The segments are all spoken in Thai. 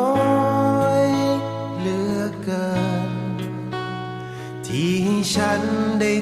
ย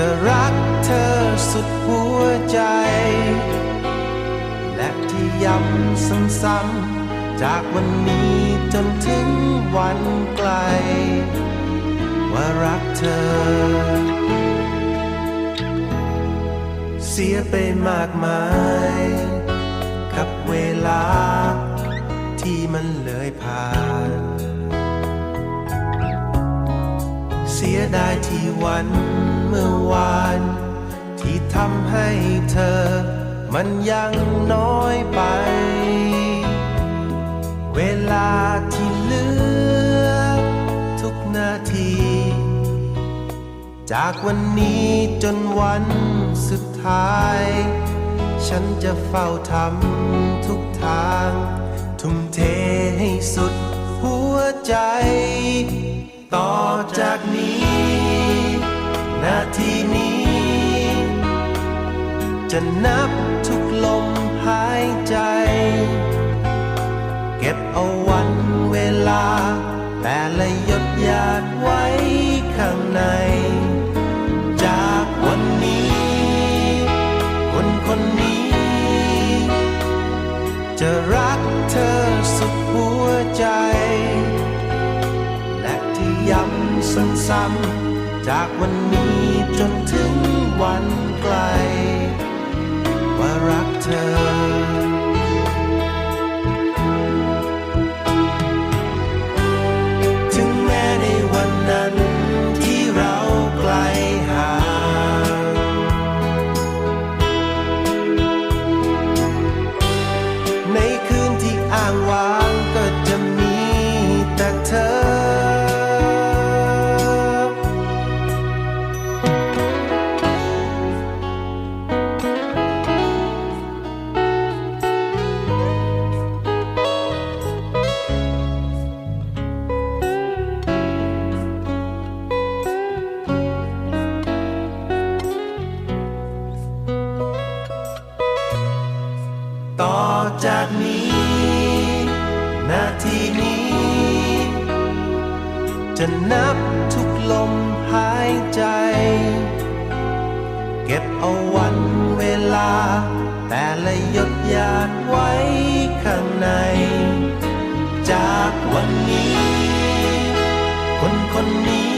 จะรักเธอสุดหัวใจ และที่ย้ำซ้ำๆจากวันนี้จนถึงวันไกล ว่ารักเธอ เสียไปมากมาย กับเวลาที่มันเลยผ่าน เสียดายที่วัน เมื่อวาน ที่ทำให้เธอ มันยังน้อยไป เวลาที่เหลือ ทุกนาที จากวันนี้จนวันสุดท้าย ฉันจะเฝ้าทำทุกทาง จะนับทุกลมหายใจ เก็บเอาวันเวลา แต่ละหยดหยาดไว้ข้างใน จากวันนี้ คนคนนี้ จะรักเธอสุดหัวใจ และที่ย้ำซ้ำๆจากวันนี้จนถึงวันไกล ว่ารักเธอ ต่อจากนี้ นาทีนี้ จะนับทุกลมหายใจ เก็บเอาวันเวลา แต่ละหยดหยาดไว้ข้างใน จากวันนี้ คนคนนี้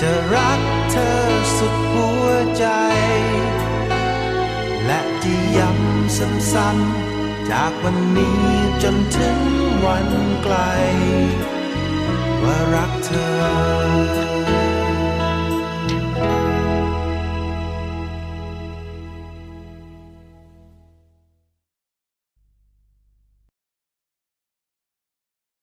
จะรักเธอสุดหัวใจ ย้ำซ้ำๆจากวันนี้จนถึงวันไกล ว่ารักเธอ